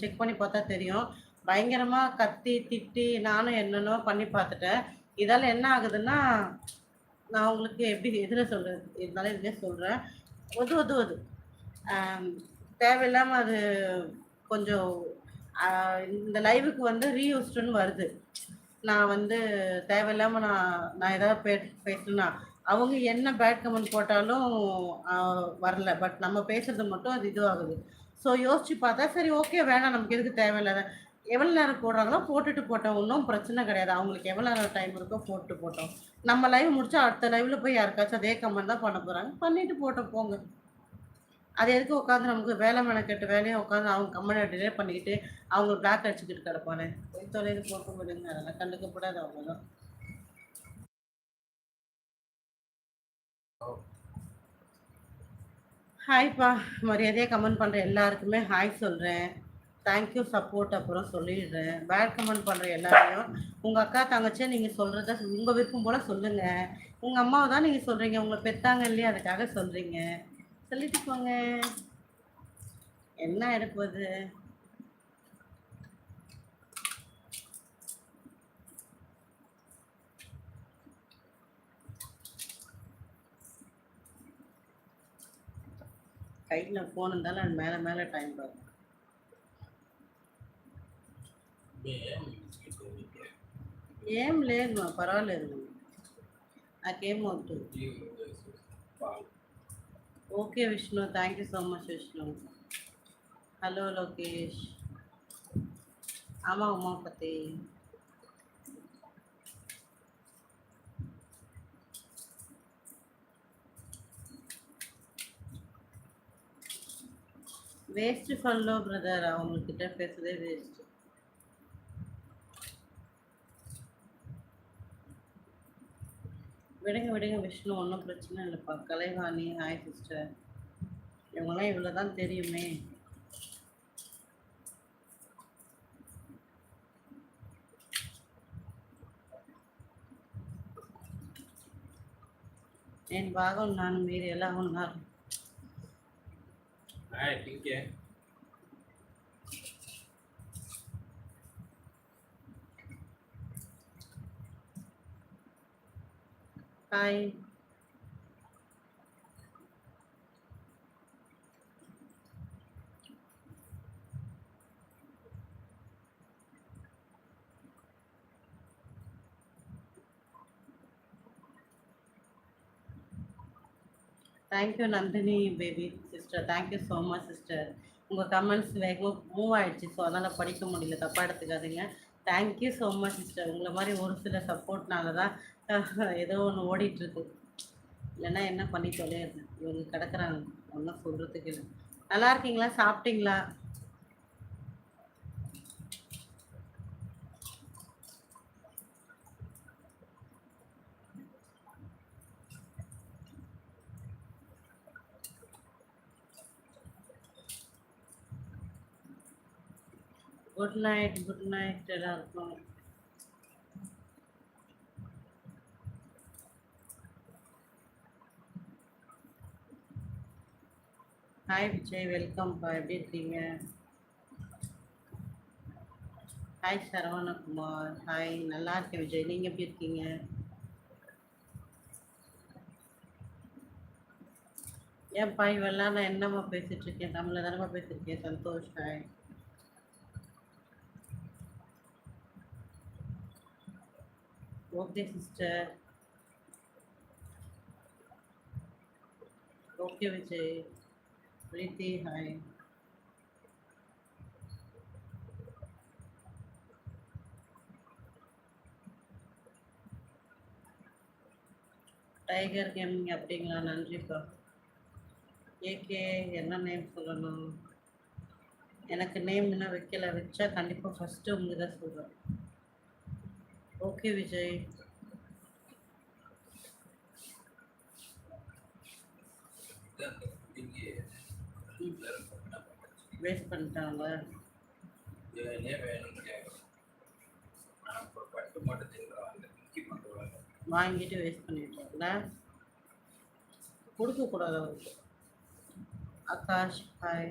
Check பண்ணி பார்த்தா தெரியும். பயங்கரமாக கத்தி திட்டி நானும் என்னென்னோ பண்ணி பார்த்துட்டேன். இதால் என்ன ஆகுதுன்னா நான் உங்களுக்கு எப்படி எதில் சொல்கிறது இருந்தாலும் இதுவே சொல்கிறேன் ஒது ஒது ஒது தேவையில்லாமல் அது கொஞ்சம் இந்த லைவுக்கு வந்து ரீயூஸ்டுன்னு வருது. நான் வந்து தேவையில்லாமல் நான் நான் ஏதாவது பே பேசணும்னா அவங்க என்ன பேட் கமெண்ட் போட்டாலும் வரல. பட் நம்ம பேசுறது மட்டும் அது இதுவாகுது. ஸோ யோசிச்சு பார்த்தா சரி ஓகே வேணாம் நமக்கு எதுக்கு தேவையில்லாத எவ்வளோ நேரம் போடுறாங்களோ போட்டுட்டு போட்டோம் ஒன்றும் பிரச்சனை கிடையாது. அவங்களுக்கு எவ்வளோ நேரம் டைம் இருக்கோ போட்டு போட்டோம். நம்ம லைவ் முடிச்சா அடுத்த லைவ்ல போய் யாருக்காச்சும் அதே கமெண்ட் தான் பண்ண போகிறாங்க பண்ணிட்டு போட்டோம் போங்க. அது எதுக்கு உட்காந்து நமக்கு வேலை மெனக்கெட்டு வேலையை உட்காந்து அவங்க கம்மனை டிலே பண்ணிக்கிட்டு அவங்க பிளாக் அடிச்சுக்கிட்டு கிடப்பானே? போய் தொலைது போட்டு விடுங்க. அதெல்லாம் கண்டுக்கப்படாது அவ்வளோதான் ஹாய்ப்பா. மரியாதையாக கமெண்ட் பண்ணுற எல்லாருக்குமே ஹாய் சொல்கிறேன் தேங்க்யூ சப்போர்ட் அப்புறம் சொல்லிடுறேன். பேட் கமெண்ட் பண்ணுற எல்லாரையும். உங்கள் அக்கா தங்கச்சியை நீங்கள் சொல்கிறத உங்கள் விருப்பம் போல் சொல்லுங்கள் உங்கள் அம்மாவை தான் நீங்கள் சொல்கிறீங்க உங்களை பெத்தாங்க இல்லையா? அதுக்காக சொல்கிறீங்க சொல்லிட்டு போங்க. என்ன எடுப்பது கையில் ஃபோன் இருந்தாலும் அது மேலே மேலே டைம் பார்க்கும் ఏం లేదు మా పర్వాలేదు నాకేం వద్దు okay Vishnu thank you so much Vishnu hello Lokesh Aama Umapathi waste follow brother அவங்கக்கிட்ட பேசுறதே வேஸ்ட் விடுங்க விடுங்க விஷ்ணு ஒன்றும் பிரச்சனை இல்லைப்பா கலைவாணி ஹாய் சிஸ்டர் இவங்கெல்லாம் இவ்வளோ தான் தெரியுமே నేను బాగున్నాను మీరు ఎలా ఉన్నారు đây tiếng chén Bye. Thank you Nandini baby sister thank you so much sister உங்கள் கமெண்ட்ஸ் வேகமாக மூவ் ஆகிடுச்சு ஸோ அதனால் படிக்க முடியல. தப்பாக எடுத்துக்காதீங்க. தேங்க்யூ ஸோ மச் சிஸ்டர் உங்களை மாதிரி ஒரு சில சப்போர்ட்னால தான் ஏதோ ஒன்று ஓடிட்டுருக்கு. இல்லைன்னா என்ன பண்ணி தொலையாது இவங்க கிடக்குறாங்க. ஒன்றும் சொல்கிறதுக்கு இல்லை. நல்லா இருக்கீங்களா? சாப்பிட்டீங்களா? குட் நைட் குட் நைட் எல்லாருக்கும். ஹாய் விஜய் வெல்கம்ப்பா எப்படி இருக்கீங்க? ஹாய் சரவணகுமார். ஹாய் நல்லா இருக்கேன் விஜய் நீங்கள் எப்படி இருக்கீங்க? ஏன்ப்பா இவெல்லாம் நான் என்னம்மா பேசிட்டு இருக்கேன்? தமிழில் தானம்மா பேசியிருக்கேன் Santhosh hi okay sister okay Vijay Preethi hi tiger gaming அப்படிங்களா? நன்றிப்பா ஏகே என்ன நேம் சொல்லணும்? எனக்கு நேம் இன்னும் வைக்கல. வச்சா கண்டிப்பாக ஃபஸ்ட்டு உங்களுக்கு தான் சொல்கிறேன் ஓகே விஜய். வேஸ்ட் பண்ணிட்டாங்க. ஏனே கேட்குறோம் நான் பட்டு மட்டும் தின்றாங்க வாங்கிட்டு வேஸ்ட் பண்ணிட்டாங்களா கொடுக்கக்கூடாது அவருக்கு. ஆகாஷ் ஹாய்